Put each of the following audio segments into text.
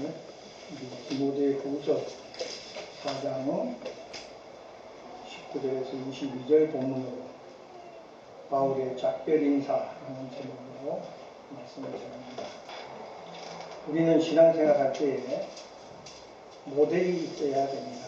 오늘 디모데 후서 4장 19절에서 22절 본문으로 바울의 작별 인사라는 제목으로 말씀을 전합니다. 우리는 신앙생활 할 때에 모델이 있어야 됩니다.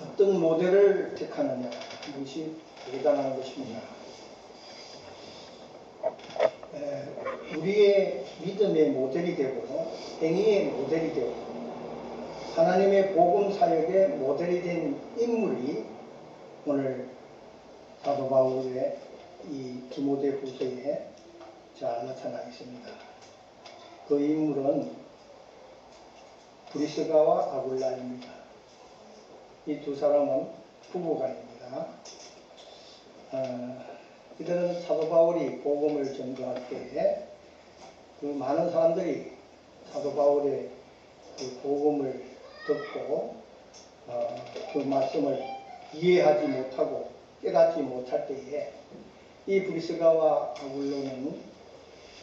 어떤 모델을 택하느냐 이것이 대단한 것입니다. 에, 우리의 믿음의 모델이 되고 행위의 모델이 되고 하나님의 복음 사역의 모델이 된 인물이 오늘 사도 바울의 이 디모데 후서에 잘 나타나 있습니다. 그 인물은 브리스가와 아굴라입니다. 이 두 사람은 부부간입니다. 어, 이들은 사도 바울이 복음을 전도할 때에 그 많은 사람들이 사도 바울의 그 복음을 듣고 어, 그 말씀을 이해하지 못하고 깨닫지 못할 때에 이 브리스가와 아굴로는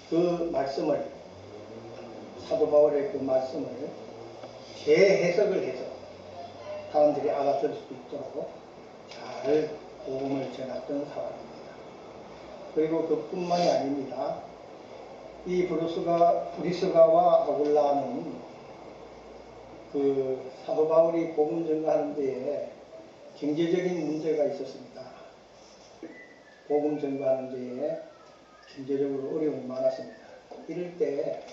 그 말씀을 사도 바울의 그 말씀을 재해석을 해서 사람들이 알아들을 수 있도록 잘 복음을 전했던 사람입니다. 그리고 그뿐만이 아닙니다. 이 브루스가 브리스가와 아굴라는 그 사도 바울이 복음 전가하는 데에 경제적인 문제가 있었습니다. 복음 전가하는 데에 경제적으로 어려움이 많았습니다. 이럴 때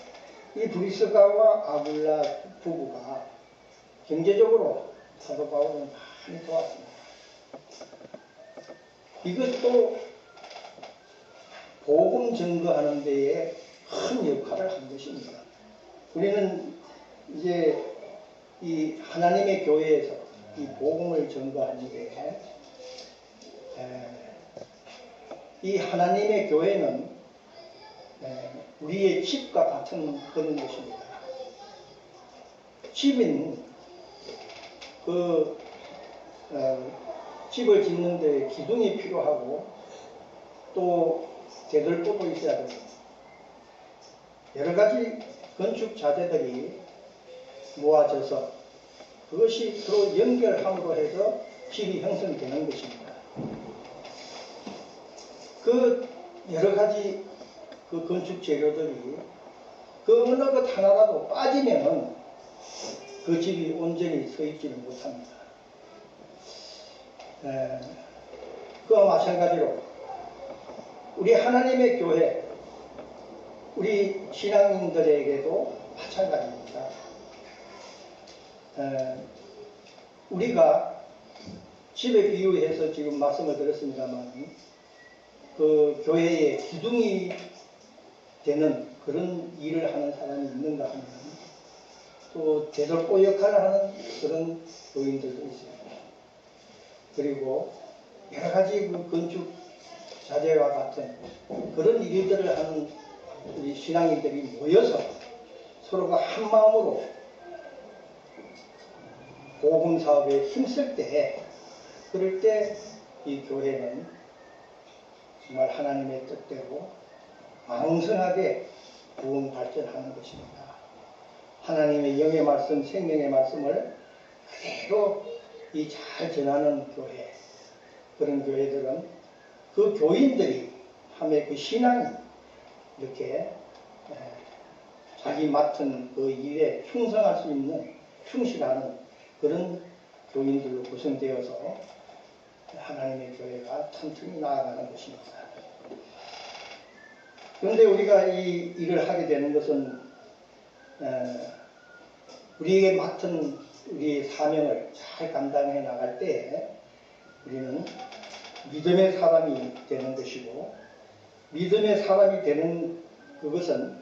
이 브리스가와 아굴라 부부가 경제적으로 사도 바울은 많이 도왔습니다. 이것도 복음 증거하는 데에 큰 역할을 한 것입니다. 우리는 이제 이 하나님의 교회에서 이 복음을 증거하는데 이 하나님의 교회는 에, 우리의 집과 같은 그런 것입니다. 집은 그 어, 집을 짓는데 기둥이 필요하고 또 대들보도 있어야 되고 여러 가지 건축 자재들이 모아져서 그것이 서로 연결함으로 해서 집이 형성되는 것입니다. 그 여러 가지 그 건축 재료들이 그 어느 것 하나라도 빠지면은 그 집이 온전히 서 있지는 못합니다. 에, 그와 마찬가지로 우리 하나님의 교회, 우리 신앙인들에게도 마찬가지입니다. 에, 우리가 집에 비유해서 지금 말씀을 드렸습니다만, 그 교회에 기둥이 되는 그런 일을 하는 사람이 있는가 하면, 또 대돌보 역할을 하는 그런 교인들도 있어요. 그리고 여러 가지 그 건축 자재와 같은 그런 일들을 하는 신앙인들이 모여서 서로가 한 마음으로 복음 사업에 힘쓸 때 그럴 때 이 교회는 정말 하나님의 뜻대로 왕성하게 부흥 발전하는 것입니다. 하나님의 영의 말씀, 생명의 말씀을 그대로 이 잘 전하는 교회 그런 교회들은 그 교인들이 함의 그 신앙이 이렇게 자기 맡은 그 일에 충성할 수 있는 충실하는 그런 교인들로 구성되어서 하나님의 교회가 튼튼히 나아가는 것입니다. 그런데 우리가 이 일을 하게 되는 것은 우리에게 맡은 우리의 사명을 잘 감당해 나갈 때 우리는 믿음의 사람이 되는 것이고 믿음의 사람이 되는 그것은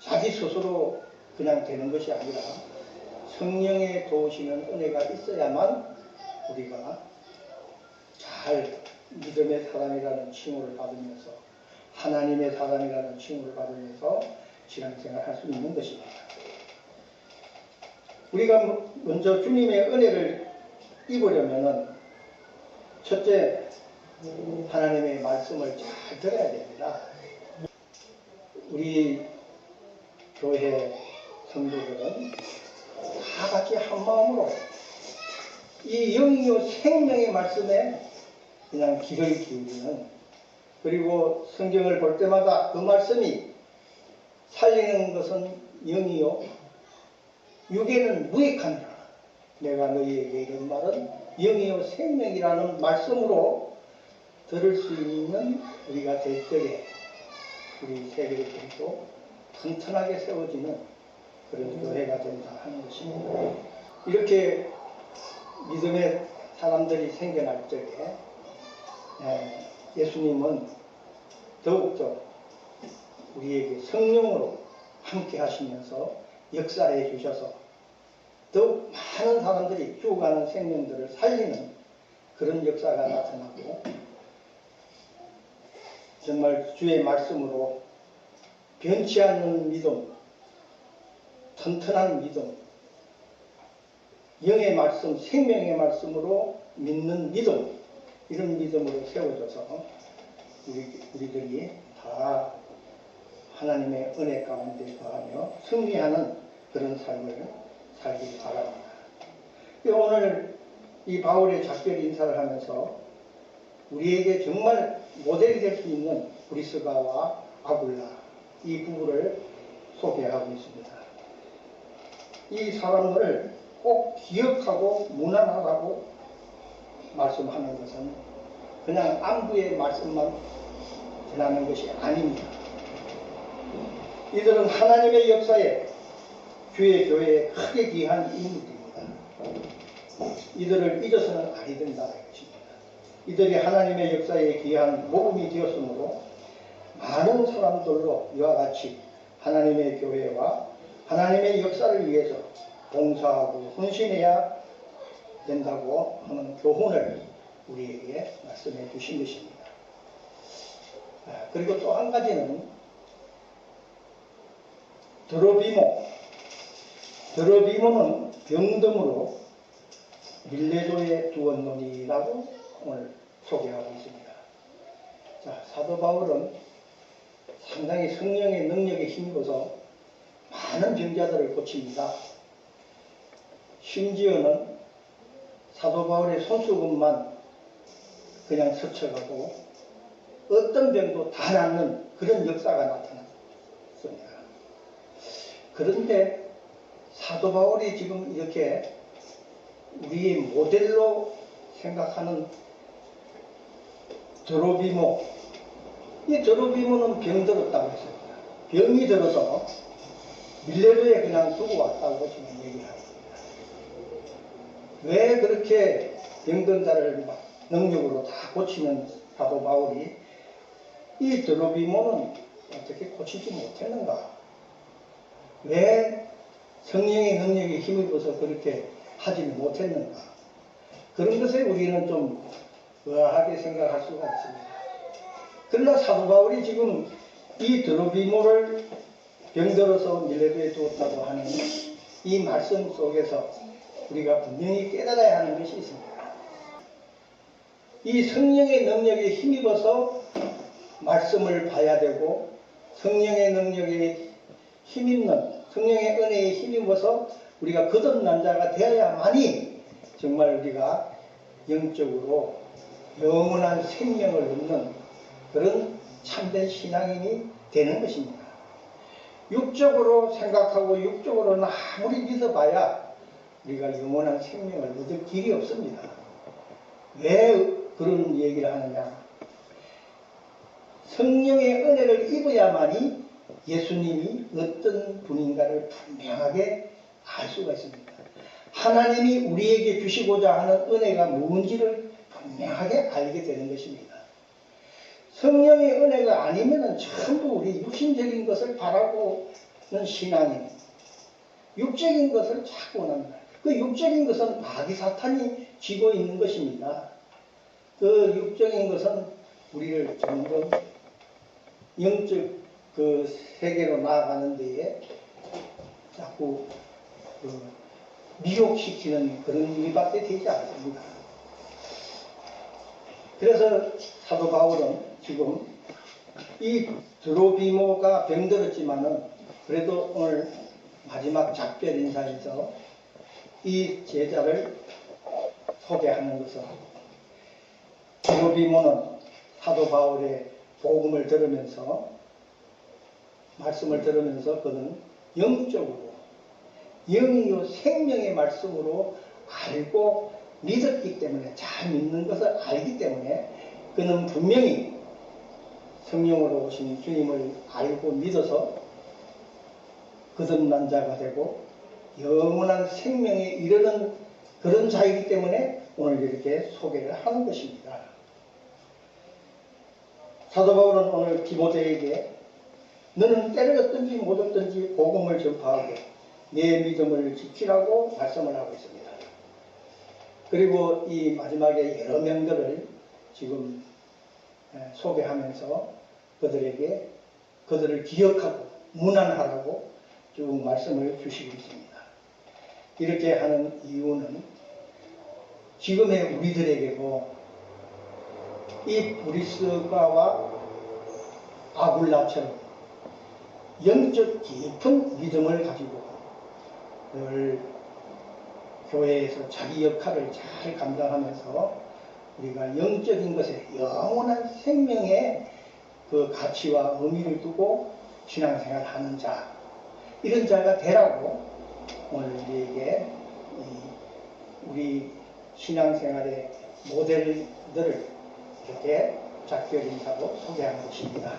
자기 스스로 그냥 되는 것이 아니라 성령의 도우시는 은혜가 있어야만 우리가 잘 믿음의 사람이라는 칭호를 받으면서 하나님의 사람이라는 칭호를 받으면서 신앙생활 할수 있는 것입니다. 우리가 먼저 주님의 은혜를 입으려면은 첫째 하나님의 말씀을 잘 들어야 됩니다. 우리 교회 성도들은 다 같이 한 마음으로 이 영이요 생명의 말씀에 그냥 귀를 기울이는 그리고 성경을 볼 때마다 그 말씀이 살리는 것은 영이요 육에는 무익하니라 내가 너희에게 이런 말은 영이요 생명이라는 말씀으로 들을 수 있는 우리가 될 때에 우리 세계적으로 튼튼하게 세워지는 그런 교회가 된다 하는 것입니다. 이렇게 믿음의 사람들이 생겨날 적에 에, 예수님은 더욱더 우리에게 성령으로 함께 하시면서 역사해 주셔서 더욱 많은 사람들이 죽어가는 생명들을 살리는 그런 역사가 나타나고 정말 주의 말씀으로 변치 않는 믿음, 튼튼한 믿음, 영의 말씀, 생명의 말씀으로 믿는 믿음, 이런 믿음으로 세워져서 우리, 우리들이 다 하나님의 은혜 가운데 거하며 승리하는 그런 삶을 살길 바랍니다. 오늘 이 바울의 작별 인사를 하면서 우리에게 정말 모델이 될 수 있는 브리스가와 아굴라 이 부부를 소개하고 있습니다. 이 사람들을 꼭 기억하고 무난하라고 말씀하는 것은 그냥 안부의 말씀만 전하는 것이 아닙니다. 이들은 하나님의 역사에 주의 교회에 크게 귀한 인물들입니다. 이들을 잊어서는 아니 된다는 것입니다. 이들이 하나님의 역사에 귀한 모범이 되었으므로 많은 사람들로 이와 같이 하나님의 교회와 하나님의 역사를 위해서 봉사하고 헌신해야 된다고 하는 교훈을 우리에게 말씀해 주신 것입니다. 아, 그리고 또 한 가지는 드로비모. 드로비모는 병덤으로 밀레도에 두었노니라고 오늘 소개하고 있습니다. 자, 사도 바울은 상당히 성령의 능력에 힘입어서 많은 병자들을 고칩니다. 심지어는 사도 바울의 손수건만 그냥 스쳐가고 어떤 병도 다 낫는 그런 역사가 나타났습니다. 그런데 사도 바울이 지금 이렇게 우리의 모델로 생각하는 드로비모 이 드로비모는 병들었다고 했습니다. 병이 들어서 밀레도에 그냥 두고 왔다고 지금 얘기를 합니다. 왜 그렇게 병든 자를 막 능력으로 다 고치는 사도 바울이 이 드로비모는 어떻게 고치지 못했는가? 왜 성령의 능력에 힘입어서 그렇게 하지 못했는가? 그런 것에 우리는 좀 의아하게 생각할 수가 있습니다. 그러나 사도 바울이 지금 이 드로비모를 병들어서 밀레도에 두었다고 하는 이 말씀 속에서 우리가 분명히 깨달아야 하는 것이 있습니다. 이 성령의 능력에 힘입어서 말씀을 봐야 되고 성령의 능력에 힘입는 성령의 은혜에 힘입어서 우리가 거듭난 자가 되어야만이 정말 우리가 영적으로 영원한 생명을 얻는 그런 참된 신앙인이 되는 것입니다. 육적으로 생각하고 육적으로는 아무리 믿어봐야 우리가 영원한 생명을 얻을 길이 없습니다. 왜 그런 얘기를 하느냐? 성령의 은혜를 입어야만이 예수님이 어떤 분인가를 분명하게 알 수가 있습니다. 하나님이 우리에게 주시고자 하는 은혜가 뭔지를 분명하게 알게 되는 것입니다. 성령의 은혜가 아니면 전부 우리 육신적인 것을 바라고는 신앙이 육적인 것을 자꾸 원합니다. 그 육적인 것은 마귀 사탄이 쥐고 있는 것입니다. 그 육적인 것은 우리를 점점 영적 그 세계로 나아가는 데에 자꾸 그 미혹시키는 그런 일밖에 되지 않습니다. 그래서 사도 바울은 지금 이 드로비모가 병들었지만은 그래도 오늘 마지막 작별 인사에서 이 제자를 소개하는 것은 디로비모는 사도 바울의 복음을 들으면서 말씀을 들으면서 그는 영적으로 영이요 생명의 말씀으로 알고 믿었기 때문에 잘 믿는 것을 알기 때문에 그는 분명히 성령으로 오신 주님을 알고 믿어서 거듭난 자가 되고 영원한 생명에 이르는 그런 자이기 때문에 오늘 이렇게 소개를 하는 것입니다. 사도 바울은 오늘 디모데에게 너는 때를 얻든지 못 얻든지 복음을 전파하고 내 믿음을 지키라고 말씀을 하고 있습니다. 그리고 이 마지막에 여러 명들을 지금 에, 소개하면서 그들에게 그들을 기억하고 문안하라고 쭉 말씀을 주시고 있습니다. 이렇게 하는 이유는 지금의 우리들에게도 이 브리스가와 아굴라처럼 영적 깊은 믿음을 가지고 늘 교회에서 자기 역할을 잘 감당하면서 우리가 영적인 것에 영원한 생명의 그 가치와 의미를 두고 신앙생활 하는 자, 이런 자가 되라고 오늘 우리에게 이 우리 신앙생활의 모델들을 이렇게 작별 인사로 소개하는 것입니다.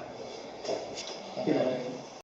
기도하겠습니다.